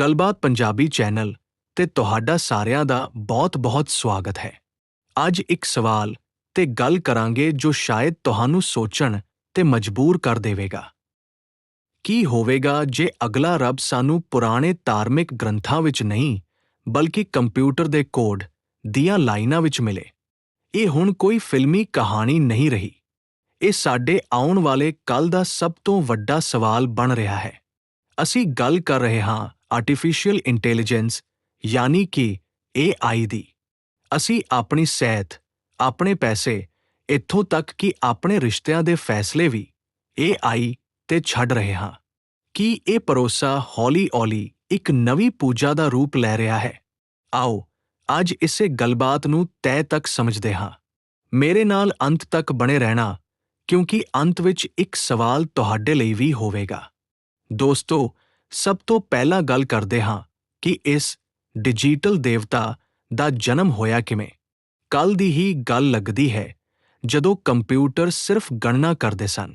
ਗੱਲਬਾਤ ਪੰਜਾਬੀ ਚੈਨਲ ਤੇ ਤੁਹਾਡਾ ਸਾਰਿਆਂ ਦਾ ਬਹੁਤ-ਬਹੁਤ ਸਵਾਗਤ ਹੈ। ਅੱਜ ਇੱਕ ਸਵਾਲ ਤੇ ਗੱਲ ਕਰਾਂਗੇ ਜੋ ਸ਼ਾਇਦ ਤੁਹਾਨੂੰ ਸੋਚਣ ਤੇ ਮਜਬੂਰ ਕਰ ਦੇਵੇਗਾ। ਕੀ ਹੋਵੇਗਾ ਜੇ ਅਗਲਾ ਰੱਬ ਸਾਨੂੰ ਪੁਰਾਣੇ ਧਾਰਮਿਕ ਗ੍ਰੰਥਾਂ ਵਿੱਚ ਨਹੀਂ, ਬਲਕਿ ਕੰਪਿਊਟਰ ਦੇ ਕੋਡ ਦੀਆਂ ਲਾਈਨਾਂ ਵਿੱਚ ਮਿਲੇ? ਇਹ ਹੁਣ ਕੋਈ ਫਿਲਮੀ ਕਹਾਣੀ ਨਹੀਂ ਰਹੀ। ਇਹ ਸਾਡੇ ਆਉਣ ਵਾਲੇ ਕੱਲ ਦਾ ਸਭ ਤੋਂ ਵੱਡਾ ਸਵਾਲ ਬਣ ਰਿਹਾ ਹੈ। ਅਸੀਂ ਗੱਲ ਕਰ ਰਹੇ ਹਾਂ ਆਰਟੀਫੀਸ਼ੀਅਲ ਇੰਟੈਲੀਜੈਂਸ ਯਾਨੀ ਕਿ AI ਦੀ। ਅਸੀਂ ਆਪਣੀ ਸਿਹਤ ਆਪਣੇ ਪੈਸੇ, ਇੱਥੋਂ ਤੱਕ ਕਿ ਆਪਣੇ ਰਿਸ਼ਤਿਆਂ ਦੇ ਫੈਸਲੇ ਵੀ AI ਤੇ ਛੱਡ ਰਹੇ ਹਾਂ। ਕੀ ਇਹ ਭਰੋਸਾ ਹੌਲੀ-ਹੌਲੀ ਇੱਕ ਨਵੀਂ ਪੂਜਾ ਦਾ ਰੂਪ ਲੈ ਰਿਹਾ ਹੈ? ਆਓ, ਅੱਜ ਇਸੇ ਗੱਲਬਾਤ ਨੂੰ ਤੈ ਤੱਕ ਸਮਝਦੇ ਹਾਂ। ਮੇਰੇ ਨਾਲ ਅੰਤ ਤੱਕ ਬਣੇ ਰਹਿਣਾ, ਕਿਉਂਕਿ ਅੰਤ ਵਿੱਚ ਇੱਕ ਸਵਾਲ ਤੁਹਾਡੇ ਲਈ ਵੀ ਹੋਵੇਗਾ। ਦੋਸਤੋ ਸਭ ਤੋਂ ਪਹਿਲਾਂ ਗੱਲ ਕਰਦੇ ਹਾਂ ਕਿ ਇਸ ਡਿਜੀਟਲ ਦੇਵਤਾ ਦਾ ਜਨਮ ਹੋਇਆ ਕਿਵੇਂ। ਕੱਲ ਦੀ ਹੀ ਗੱਲ ਲੱਗਦੀ ਹੈ ਜਦੋਂ ਕੰਪਿਊਟਰ ਸਿਰਫ ਗਣਨਾ ਕਰਦੇ ਸਨ।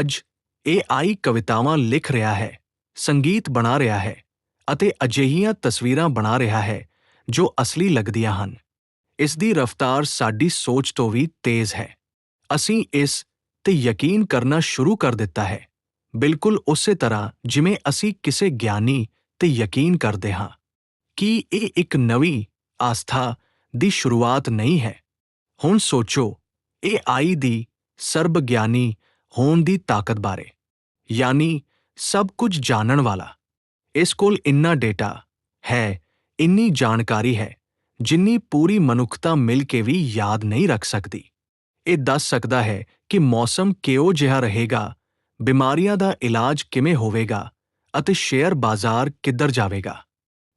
ਅੱਜ AI ਕਵਿਤਾਵਾਂ ਲਿਖ ਰਿਹਾ ਹੈ, ਸੰਗੀਤ ਬਣਾ ਰਿਹਾ ਹੈ ਅਤੇ ਅਜਿਹੀਆਂ ਤਸਵੀਰਾਂ ਬਣਾ ਰਿਹਾ ਹੈ ਜੋ ਅਸਲੀ ਲੱਗਦੀਆਂ ਹਨ। ਇਸ ਦੀ ਰਫ਼ਤਾਰ ਸਾਡੀ ਸੋਚ ਤੋਂ ਵੀ ਤੇਜ਼ ਹੈ। ਅਸੀਂ ਇਸ ਤੇ ਯਕੀਨ ਕਰਨਾ ਸ਼ੁਰੂ ਕਰ ਦਿੱਤਾ ਹੈ। ਬਿਲਕੁਲ ਉਸੇ ਤਰ੍ਹਾਂ ਜਿਵੇਂ ਅਸੀਂ ਕਿਸੇ ਗਿਆਨੀ ਤੇ ਯਕੀਨ ਕਰਦੇ ਹਾਂ ਕੀ ਇਹ ਇੱਕ ਨਵੀਂ ਆਸਥਾ ਦੀ ਸ਼ੁਰੂਆਤ ਨਹੀਂ ਹੈ। ਹੁਣ ਸੋਚੋ, ਇਹ ਆਈ ਦੀ ਸਰਬ ਗਿਆਨੀ ਹੋਣ ਦੀ ਤਾਕਤ ਬਾਰੇ, ਯਾਨੀ ਸਭ ਕੁਝ ਜਾਣਨ ਵਾਲਾ। ਇਸ ਕੋਲ ਇੰਨਾ ਡੇਟਾ ਹੈ, ਇੰਨੀ ਜਾਣਕਾਰੀ ਹੈ, ਜਿੰਨੀ ਪੂਰੀ ਮਨੁੱਖਤਾ ਮਿਲ ਕੇ ਵੀ ਯਾਦ ਨਹੀਂ ਰੱਖ ਸਕਦੀ। ਇਹ ਦੱਸ ਸਕਦਾ ਹੈ ਕਿ ਮੌਸਮ ਕਿਹੋ ਜਿਹਾ ਰਹੇਗਾ ਬਿਮਾਰੀਆਂ ਦਾ ਇਲਾਜ ਕਿਵੇਂ ਹੋਵੇਗਾ ਅਤੇ ਸ਼ੇਅਰ ਬਾਜ਼ਾਰ ਕਿੱਧਰ ਜਾਵੇਗਾ?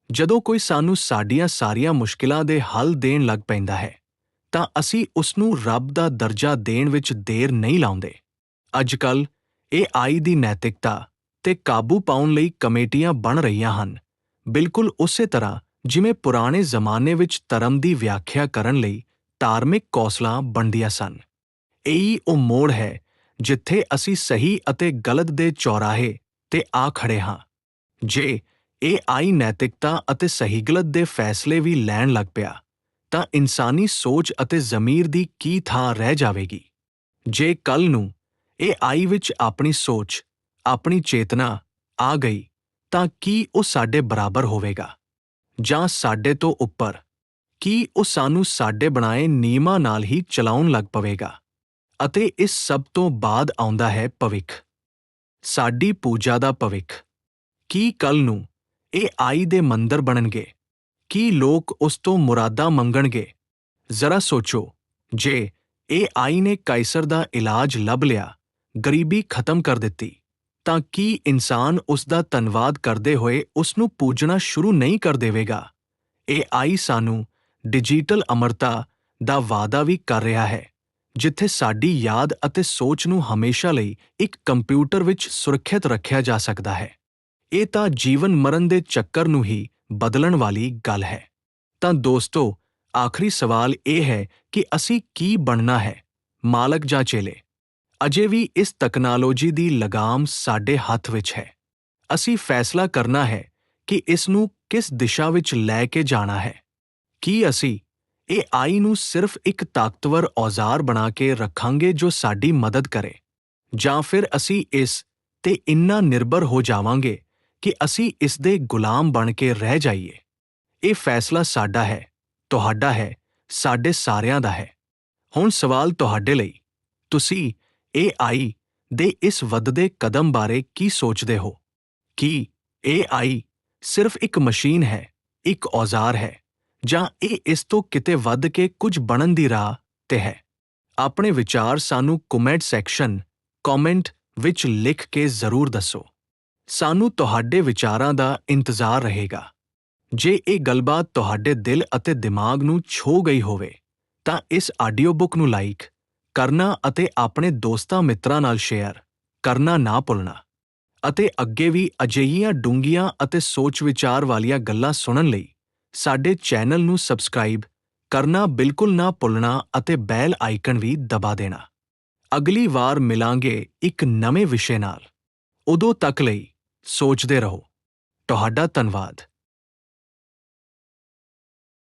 ਜਦੋਂ ਕੋਈ ਸਾਨੂੰ ਸਾਡੀਆਂ ਸਾਰੀਆਂ ਮੁਸ਼ਕਿਲਾਂ ਦੇ ਹੱਲ ਦੇਣ ਲੱਗ ਪੈਂਦਾ ਹੈ, ਤਾਂ ਅਸੀਂ ਉਸ ਨੂੰ ਰੱਬ ਦਾ ਦਰਜਾ ਦੇਣ ਵਿੱਚ ਦੇਰ ਨਹੀਂ ਲਾਉਂਦੇ। ਅੱਜਕੱਲ ਇਹ ਆਈ ਦੀ ਨੈਤਿਕਤਾ ਤੇ ਕਾਬੂ ਪਾਉਣ ਲਈ ਕਮੇਟੀਆਂ ਬਣ ਰਹੀਆਂ ਹਨ। ਬਿਲਕੁਲ ਉਸੇ ਤਰ੍ਹਾਂ ਜਿਵੇਂ ਪੁਰਾਣੇ ਜ਼ਮਾਨੇ ਵਿੱਚ ਧਰਮ ਦੀ ਵਿਆਖਿਆ ਕਰਨ ਲਈ ਧਾਰਮਿਕ ਕੌਸਲਾਂ ਬਣਦੀਆਂ ਸਨ। ਇਹੀ ਉਹ ਮੋੜ ਹੈ ਜਿੱਥੇ ਅਸੀਂ ਸਹੀ ਅਤੇ ਗਲਤ ਦੇ ਚੌਰਾਹੇ ਤੇ ਆ ਖੜੇ ਹਾਂ। ਜੇ ਇਹ ਆਈ ਨੈਤਿਕਤਾ ਅਤੇ ਸਹੀ ਗਲਤ ਦੇ ਫੈਸਲੇ ਵੀ ਲੈਣ ਲੱਗ ਪਿਆ, ਤਾਂ ਇਨਸਾਨੀ ਸੋਚ ਅਤੇ ਜ਼ਮੀਰ ਦੀ ਕੀ ਥਾਂ ਰਹਿ ਜਾਵੇਗੀ? ਜੇ ਕੱਲ ਨੂੰ ਇਹ ਆਈ ਵਿੱਚ ਆਪਣੀ ਸੋਚ, ਆਪਣੀ ਚੇਤਨਾ ਆ ਗਈ, ਤਾਂ ਕੀ ਉਹ ਸਾਡੇ ਬਰਾਬਰ ਹੋਵੇਗਾ? ਜਾਂ ਸਾਡੇ ਤੋਂ ਉੱਪਰ, ਕੀ ਉਹ ਸਾਨੂੰ ਸਾਡੇ ਬਣਾਏ ਨਿਯਮਾਂ ਨਾਲ ਹੀ ਚਲਾਉਣ ਲੱਗ ਪਵੇਗਾ? ਅਤੇ ਇਸ ਸਭ ਤੋਂ ਬਾਅਦ ਆਉਂਦਾ ਹੈ ਭਵਿੱਖ। ਸਾਡੀ ਪੂਜਾ ਦਾ ਭਵਿੱਖ। ਕੀ ਕੱਲ ਨੂੰ ਇਹ ਆਈ ਦੇ ਮੰਦਰ ਬਣਨਗੇ? ਕੀ ਲੋਕ ਉਸ ਤੋਂ ਮੁਰਾਦਾ ਮੰਗਣਗੇ? ਜ਼ਰਾ ਸੋਚੋ, ਜੇ ਇਹ ਆਈ ਨੇ ਕਾਇਸਰ ਦਾ ਇਲਾਜ ਲੱਭ ਲਿਆ, ਗਰੀਬੀ ਖਤਮ ਕਰ ਦਿੱਤੀ, ਤਾਂ ਕੀ ਇਨਸਾਨ ਉਸ ਦਾ ਧੰਨਵਾਦ ਕਰਦੇ ਹੋਏ ਉਸ ਨੂੰ ਪੂਜਣਾ ਸ਼ੁਰੂ ਨਹੀਂ ਕਰ ਦੇਵੇਗਾ? ਇਹ ਆਈ ਸਾਨੂੰ ਡਿਜੀਟਲ ਅਮਰਤਾ ਦਾ ਵਾਅਦਾ ਵੀ ਕਰ ਰਿਹਾ ਹੈ। ਜਿੱਥੇ ਸਾਡੀ ਯਾਦ ਅਤੇ ਸੋਚ ਨੂੰ ਹਮੇਸ਼ਾ ਲਈ ਇੱਕ ਕੰਪਿਊਟਰ ਵਿੱਚ ਸੁਰੱਖਿਅਤ ਰੱਖਿਆ ਜਾ ਸਕਦਾ ਹੈ। ਇਹ ਤਾਂ ਜੀਵਨ ਮਰਨ ਦੇ ਚੱਕਰ ਨੂੰ ਹੀ ਬਦਲਣ ਵਾਲੀ ਗੱਲ ਹੈ। ਤਾਂ ਦੋਸਤੋ, ਆਖਰੀ ਸਵਾਲ ਇਹ ਹੈ ਕਿ ਅਸੀਂ ਕੀ ਬਣਨਾ ਹੈ, ਮਾਲਕ ਜਾਂ ਚੇਲੇ? ਅਜੇ ਵੀ ਇਸ ਤਕਨਾਲੋਜੀ ਦੀ ਲਗਾਮ ਸਾਡੇ ਹੱਥ ਵਿੱਚ ਹੈ। ਅਸੀਂ ਫੈਸਲਾ ਕਰਨਾ ਹੈ ਕਿ ਇਸ ਨੂੰ ਕਿਸ ਦਿਸ਼ਾ ਵਿੱਚ ਲੈ ਕੇ ਜਾਣਾ ਹੈ। ਕੀ ਅਸੀਂ ਇਹ ਆਈ ਨੂੰ ਸਿਰਫ ਇੱਕ ਤਾਕਤਵਰ ਔਜ਼ਾਰ ਬਣਾ ਕੇ ਰੱਖਾਂਗੇ ਜੋ ਸਾਡੀ ਮਦਦ ਕਰੇ। ਜਾਂ ਫਿਰ ਅਸੀਂ ਇਸ ਤੇ ਇੰਨਾ ਨਿਰਭਰ ਹੋ ਜਾਵਾਂਗੇ ਕਿ ਅਸੀਂ ਇਸ ਦੇ ਗੁਲਾਮ ਬਣ ਕੇ ਰਹਿ ਜਾਈਏ। ਇਹ ਫੈਸਲਾ ਸਾਡਾ ਹੈ, ਤੁਹਾਡਾ ਹੈ, ਸਾਡੇ ਸਾਰਿਆਂ ਦਾ ਹੈ। ਹੁਣ ਸਵਾਲ ਤੁਹਾਡੇ ਲਈ, ਤੁਸੀਂ ਇਹ ਆਈ ਦੇ ਇਸ ਵੱਧਦੇ ਕਦਮ ਬਾਰੇ ਕੀ ਸੋਚਦੇ ਹੋ? ਕੀ ਇਹ ਆਈ ਸਿਰਫ ਇੱਕ ਮਸ਼ੀਨ ਹੈ, ਇੱਕ ਔਜ਼ਾਰ ਹੈ? ਜਾਂ ਇਹ ਇਸ ਤੋਂ ਕਿਤੇ ਵੱਧ ਕੇ ਕੁਝ ਬਣਨ ਦੀ ਰਾਹ ਤੇ ਹੈ। ਆਪਣੇ ਵਿਚਾਰ ਸਾਨੂੰ ਕਮੈਂਟ ਸੈਕਸ਼ਨ ਕਮੈਂਟ ਵਿੱਚ ਲਿਖ ਕੇ ਜ਼ਰੂਰ ਦੱਸੋ। ਸਾਨੂੰ ਤੁਹਾਡੇ ਵਿਚਾਰਾਂ ਦਾ ਇੰਤਜ਼ਾਰ ਰਹੇਗਾ। ਜੇ ਇਹ ਗੱਲਬਾਤ ਤੁਹਾਡੇ ਦਿਲ ਅਤੇ ਦਿਮਾਗ ਨੂੰ ਛੋ ਗਈ ਹੋਵੇ, ਤਾਂ ਇਸ ਆਡੀਓ ਬੁੱਕ ਨੂੰ ਲਾਈਕ ਕਰਨਾ ਅਤੇ ਆਪਣੇ ਦੋਸਤਾਂ ਮਿੱਤਰਾਂ ਨਾਲ ਸ਼ੇਅਰ ਕਰਨਾ ਨਾ ਭੁੱਲਣਾ ਅਤੇ ਅੱਗੇ ਵੀ ਅਜਿਹੀਆਂ ਡੂੰਗੀਆਂ ਅਤੇ ਸੋਚ ਵਿਚਾਰ ਵਾਲੀਆਂ ਗੱਲਾਂ ਸੁਣਨ ਲਈ ਸਾਡੇ ਚੈਨਲ ਨੂੰ ਸਬਸਕ੍ਰਾਈਬ ਕਰਨਾ ਬਿਲਕੁਲ ਨਾ ਭੁੱਲਣਾ ਅਤੇ ਬੈਲ ਆਈਕਨ ਵੀ ਦਬਾ ਦੇਣਾ। ਅਗਲੀ ਵਾਰ ਮਿਲਾਂਗੇ ਇੱਕ ਨਵੇਂ ਵਿਸ਼ੇ ਨਾਲ। ਉਦੋਂ ਤੱਕ ਲਈ ਸੋਚਦੇ ਰਹੋ। ਤੁਹਾਡਾ ਧੰਨਵਾਦ।